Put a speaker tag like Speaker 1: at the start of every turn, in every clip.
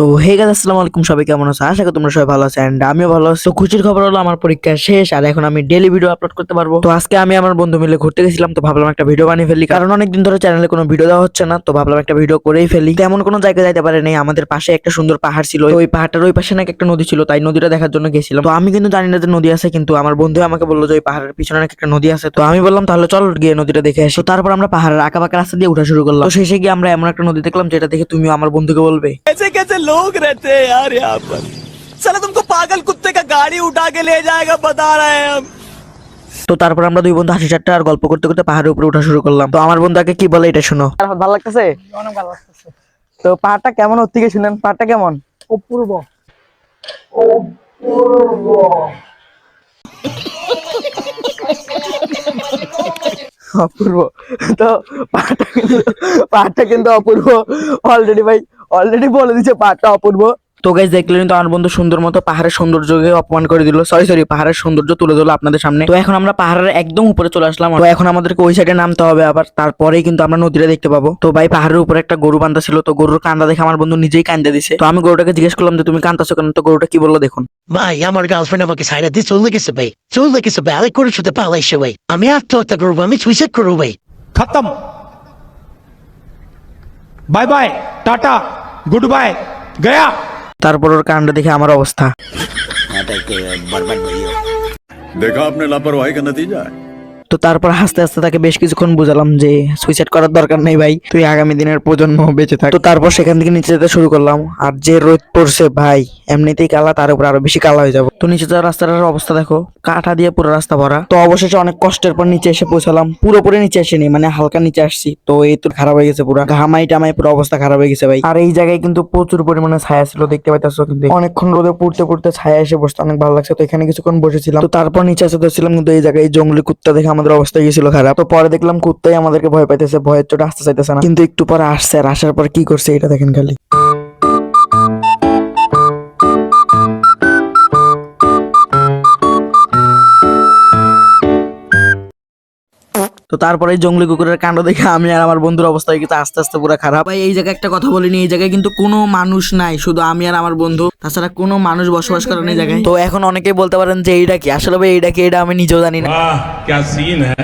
Speaker 1: তো হে গাছ আসসালামু আলাইকুম, সবাই কেমন আছো? আশা করি তোমরা সবাই ভালো আছো অ্যান্ড আমিও ভালো আছি। তো, খুশির খবর হলো আমার পরীক্ষা শেষ, আর এখন আমি ডেলি ভিডিও আপলোড করতে পারব। তো, আজকে আমি আমার বন্ধু মিলে ঘুরতে গেছিলাম, তো ভাবলাম একটা ভিডিও বানিয়ে ফেলি। কারণ অনেকদিন ধরে চ্যানেলে কোনো ভিডিও দেওয়া হচ্ছে না, তো ভাবলাম একটা ভিডিও করেই ফেলি। তেমন কোনো জায়গায় যাইতে পারে নাই, আমাদের পাশে একটা সুন্দর পাহাড় ছিল। ওই পাহাড়টার ওই পাশে নাকি একটা নদী ছিল, তাই নদীটা দেখার জন্য গেছিলাম। তো, আমি কিন্তু জানি না যে নদী আছে, কিন্তু আমার বন্ধু আমাকে বলল যে ওই পাহাড়ের পিছনে নাকি একটা নদী আছে। তো, আমি বললাম, তাহলে চল গিয়ে নদীটা দেখে আসো। তারপর আমরা পাহাড়ের আঁকা পাকা রাস্তা দিয়ে উঠা শুরু করলাম। তো, শেষে গিয়ে আমরা এমন একটা নদী দেখলাম, যেটা দেখে তুমিও আমার বন্ধুকে বলবে।
Speaker 2: लोग रहते हैं यार यहाँ पर साला तुमको पागल कुत्ते का गाड़ी उठा के ले जाएगा बता रहे हैं हम
Speaker 1: তো তারপর আমরা দুই বন্ধু হাসি ঠাট্টা আর গল্প করতে করতে পাহাড়ের উপরে ওঠা শুরু করলাম তো আমার বন্ধু আগে কি বলে এটা শোনো
Speaker 3: ভালো লাগতেছে
Speaker 4: অনেক ভালো লাগতেছে
Speaker 3: তো পাহাড়টা কেমন ওর থেকে শুনেন পাহাড়টা কেমন
Speaker 4: অপূর্ব
Speaker 3: অপূর্ব তো পাহাড়টা কিন্তু পাহাড়টা কিন্তু অপূর্ব অলরেডি ভাই অলরেডি বলে দিচ্ছে পাহাড়টা অপূর্ব।
Speaker 1: তো গাইজ দেখলেন তো আমার বন্ধু সুন্দর মতো পাহাড়ের সৌন্দর্যকে অপমান করে দিল। সরি সরি পাহাড়ের সৌন্দর্য তুলে দিল আপনাদের সামনে। তো এখন আমরা পাহাড়ের একদম উপরে চলে আসলাম। তো এখন আমাদেরকে ওই সাইডে নামতে হবে আবার। তারপরেই কিন্তু আমরা নদীটা দেখতে পাবো। তো ভাই পাহাড়ের উপরে একটা গরু বান্ধা ছিল। তো গরুর কান্দা দেখে আমার বন্ধু নিজেই কান্দা দিছে। তো আমি গরুটাকে জিজ্ঞেস করলাম যে তুমি কান্দাছো কেন? তো গরুটা কি বলল দেখুন।
Speaker 5: ভাই আমার গার্লফ্রেন্ড আমাকে সাইডে দিয়ে চলে গেছে ভাই। চলে গেছে ভাই আরেক করে শুতে পালাইছে ভাই। আমি আত্মহত্যা করব আমি সুইসাইড করব ভাই।
Speaker 6: খতম। bye bye tata good bye गया
Speaker 1: তারপর ওর কান্ড দেখে আমার অবস্থা
Speaker 7: देखा आपने लापरवाही का नतीजा है
Speaker 1: তো তারপর হাসতে হাসতে তাকে বেশ কিছুক্ষণ বুঝালাম যে সুইসাইড করার দরকার নেই ভাই। তুই আগামী দিনের প্রজন্ম বেঁচে থাক। তো তারপর সেখান থেকে নিচে যেতে শুরু করলাম। আর যে রোদ পড়ছে ভাই এমনিতেই কালা তার উপর আরও বেশি কালা হয়ে যাব। তো নিচে যাওয়ার রাস্তাটার অবস্থা দেখো কাঠা দিয়ে পুরো রাস্তা ভরা। তো অবশেষে অনেক কষ্টের পর নিচে এসে পৌঁছালাম। পুরোপুরি নিচে আসেনি মানে হালকা নিচে আসছি। তো এই তো খারাপ হয়ে গেছে পুরো। ঘামাই টামাই পুরো অবস্থা খারাপ হয়ে গেছে ভাই। আর এই জায়গায় কিন্তু প্রচুর পরিমাণে ছায়া ছিল দেখতে পাইতেছো কিন্তু। অনেকক্ষণ রোদে পড়তে পড়তে ছায়া এসে বসতে অনেক ভালো লাগছে। তো এখানে কিছুক্ষণ বসেছিলাম। তো তারপর নিচে এসে ধরছিলাম কিন্তু এই জায়গায় এই জঙ্গলি কুত্তা দেখে আমাদের অবস্থা গিয়েছিল খারাপ। তো পরে দেখলাম কুত্তাই আমাদেরকে ভয় পাইতেছে, ভয়ের চোটে আসতে চাইতেছে না। কিন্তু একটু পরে আসছে আর আসার পর কি করছে এটা দেখেন খালি। তো তারপরে এই জঙ্গলি কুকুরের কাণ্ড দেখে আমি আর আমার বন্ধুর অবস্থা হয়ে গেছে আস্তে আস্তে পুরো খারাপ ভাই এই জায়গায় একটা কথা বলিনি এই জায়গায় কিন্তু কোনো মানুষ নাই শুধু আমি আর আমার বন্ধু তাছাড়া কোনো মানুষ বসবাস করে না এই জায়গায় তো এখন অনেকেই বলতে পারেন যে এইটা কি আসলে ভাই এইটা কি এটা আমি নিজেও জানি না
Speaker 6: वाह क्या सीन है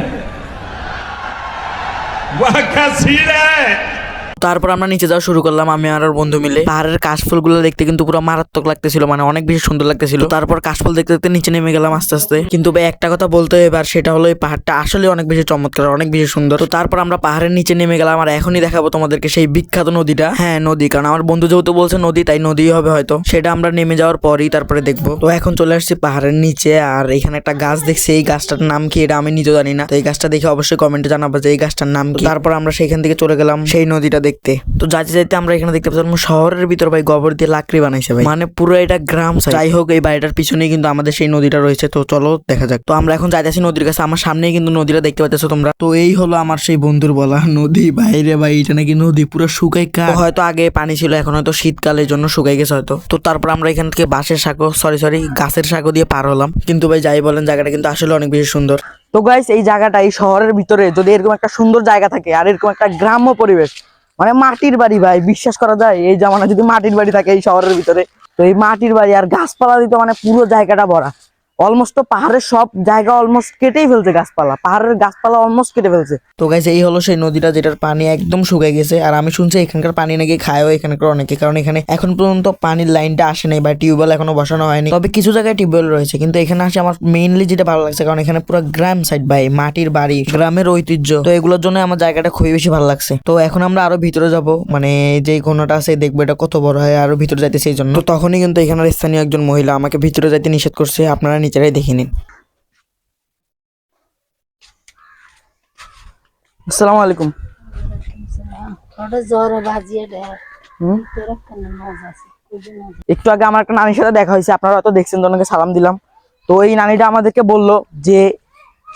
Speaker 6: वाह क्या सीन है
Speaker 1: তারপর আমরা নিচে যাওয়া শুরু করলাম, আমি আর বন্ধু মিলে। পাহাড়ের কাশফুলগুলো দেখতে কিন্তু পুরো মারাত্মক লাগতেছিল মানে অনেক বেশি সুন্দর লাগতেছিল। তারপর কাশফুল দেখতে দেখতে নিচে নেমে গেলাম আস্তে আস্তে। কিন্তু ভাই, একটা কথা বলতে হয় এবার সেটা হলো এই পাহাড়টা আসলে অনেক বেশি চমৎকার, অনেক বেশি সুন্দর। তো তারপর আমরা পাহাড়ের নিচে নেমে গেলাম, আর এখনই দেখাবো তোমাদেরকে সেই বিখ্যাত নদীটা। হ্যাঁ নদী, কারণ আমার বন্ধু যেহেতু বলছে নদী, তাই নদী হবে হয়তো। সেটা আমরা নেমে যাওয়ার পরেই তারপরে দেখব। তো এখন চলে আসছি পাহাড়ের নিচে, আর এখানে একটা গাছ দেখছি, এই গাছটার নাম কি এটা আমি নিজেও জানি না। তো এই গাছটা দেখে অবশ্যই কমেন্টে জানাব যে এই গাছটার নাম কি। তারপর আমরা সেখান থেকে চলে গেলাম, সেই নদীটা দেখতে তো যাইতে যাইতে আমরা এখানে দেখতে পেলাম শহরের ভিতর ভাই গোবর দিয়ে লাকড়ি বানাইছে ভাই। মানে পুরো এটা গ্রাম যাই হোক, এই বাড়িটার পিছনেই কিন্তু আমাদের সেই নদীটা রয়েছে। তো চলো দেখা যাক। তো আমরা এখন যাইতেছি নদীর কাছে। আমার সামনেই কিন্তু নদীটা দেখতে পাচ্ছ তোমরা। তো এই হলো আমার সেই বন্ধুর বলা নদী। বাইরে ভাই, এটা নাকি নদী? পুরো শুকাই হয়তো আগে পানি ছিল, এখন হয়তো শীতকালের জন্য শুকাই গেছে হয়তো। তো তারপর আমরা এখান থেকে বাঁশের শাকো সরি সরি গাছের শাকো দিয়ে পার হলাম। কিন্তু ভাই যাই বলেন, জায়গাটা কিন্তু আসলে অনেক বেশি সুন্দর।
Speaker 3: তো গাইস এই জায়গাটা এই শহরের ভিতরে যদি এরকম একটা সুন্দর জায়গা থাকে, আর এরকম একটা গ্রাম্য পরিবেশ মানে মাটির বাড়ি ভাই, বিশ্বাস করা যায়? এই জামানা যদি মাটির বাড়ি থাকে এই শহরের ভিতরে, তো এই মাটির বাড়ি আর গাছপালা দিতে মানে পুরো জায়গাটা ভরা। অলমোস্ট তো পাহাড়ের সব জায়গা অলমোস্ট কেটেই ফেলছে গাছপালা। পাহাড়ের গাছপালা অলমোস্ট কেটে ফেলছে।
Speaker 1: তো গাইস এই হলো সেই নদীটা যেটার পানি একদম শুকিয়ে গেছে। আর আমি শুনছি এখানকার পানি নাকি খায়ও এখানকার অনেকে, কারণ এখানে এখন পর্যন্ত পানির লাইনটা আসে নাই বা টিউবওয়েল এখনও বসানো হয়নি। তবে কিছু জায়গায় টিউবওয়েল রয়েছে, কিন্তু এখানে আসে আমার মেইনলি যেটা ভালো লাগছে, কারণ এখানে পুরো গ্রাম সাইড ভাই, মাটির বাড়ি, গ্রামের ঐতিহ্য। তো এগুলোর জন্য আমার জায়গাটা খুবই বেশি ভালো লাগছে। তো এখন আমরা আরও ভিতরে যাব মানে যে কোনোটা আছে দেখব এটা কত বড় হয়, আরও ভিতরে যাইতে সেই জন্য। তখনই কিন্তু এখানের স্থানীয় একজন মহিলা আমাকে ভিতরে যাইতে নিষেধ করছে, আপনারা নিচেরাই দেখে নিন।
Speaker 3: আসসালামু আলাইকুম। একটু আগে আমার একটা নানির সাথে দেখা হয়েছে আপনারা হয়তো দেখছেন তো ওনাকে সালাম দিলাম। তো এই নানিটা আমাদেরকে বলল যে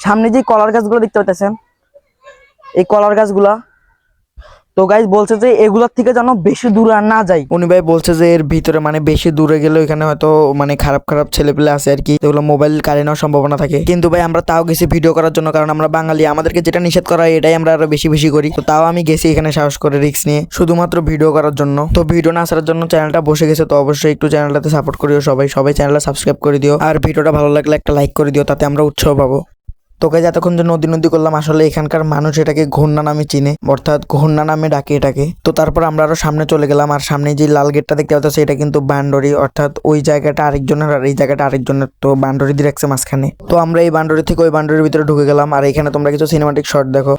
Speaker 3: সামনে যে কলার গাছগুলো দেখতে পাচ্ছেন এই কলার গাছগুলা তো গাইজ বলছে যে এগুলোর থেকে যেন বেশি দূর আর না যাই।
Speaker 1: উনি ভাই বলছে যে এর ভিতরে মানে বেশি দূরে গেলে ওইখানে হয়তো মানে খারাপ খারাপ ছেলেপেলে আছে আর কি এগুলো মোবাইল কারে নেওয়ার সম্ভাবনা থাকে। কিন্তু ভাই আমরা তাও গেছি ভিডিও করার জন্য, কারণ আমরা বাঙালি, আমাদেরকে যেটা নিষেধ করা হয় এটাই আমরা আরও বেশি বেশি করি। তো তাও আমি গেছি এখানে সাহস করে রিস্ক নিয়ে, শুধুমাত্র ভিডিও করার জন্য। তো ভিডিও না আসার জন্য চ্যানেলটা বসে গেছে, তো অবশ্যই একটু চ্যানেলটাতে সাপোর্ট করিও সবাই। সবাই চ্যানেলটা সাবস্ক্রাইব করে দিও। আর ভিডিওটা ভালো লাগলে একটা লাইক করে দিও, তাতে আমরা উৎসাহ পাবো। তোকে যতক্ষণ যে নদী নদী করলাম, আসলে এখানকার মানুষ এটাকে ঘূর্ণা নামে চিনে, অর্থাৎ ঘূর্ণা নামে ডাকে এটাকে। তো তারপর আমরা আরও সামনে চলে গেলাম, আর সামনে যে লাল গেটটা দেখতে পাচ্ছি এটা কিন্তু বান্ডরি, অর্থাৎ ওই জায়গাটা আরেকজনের, আর এই জায়গাটা আরেকজনের, তো বান্ডরি দিয়ে রাখছে মাঝখানে। তো আমরা এই বান্ডরি থেকে ওই বান্ডরির ভিতরে ঢুকে গেলাম, আর এখানে তোমরা কিছু সিনেমাটিক শট দেখো।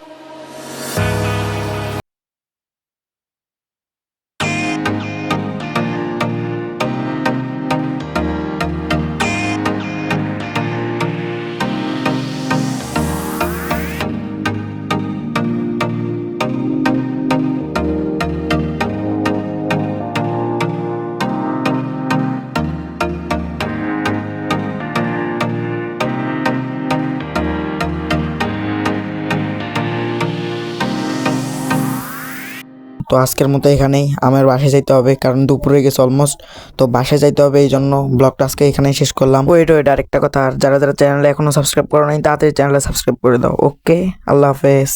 Speaker 1: তো আজকের মতো এখানেই। আমার বাসায় যাইতে হবে, কারণ দুপুরে গেছে অলমোস্ট তো বাসায় যাইতে হবে এই জন্য ব্লগটা আজকে এখানেই শেষ করলাম। ওয়েট ওয়েট আরেকটা কথা। আর যারা যারা চ্যানেলে এখনও সাবস্ক্রাইব করো নাই, তাড়াতাড়ি চ্যানেলে সাবস্ক্রাইব করে দাও। ওকে আল্লাহ হাফেজ।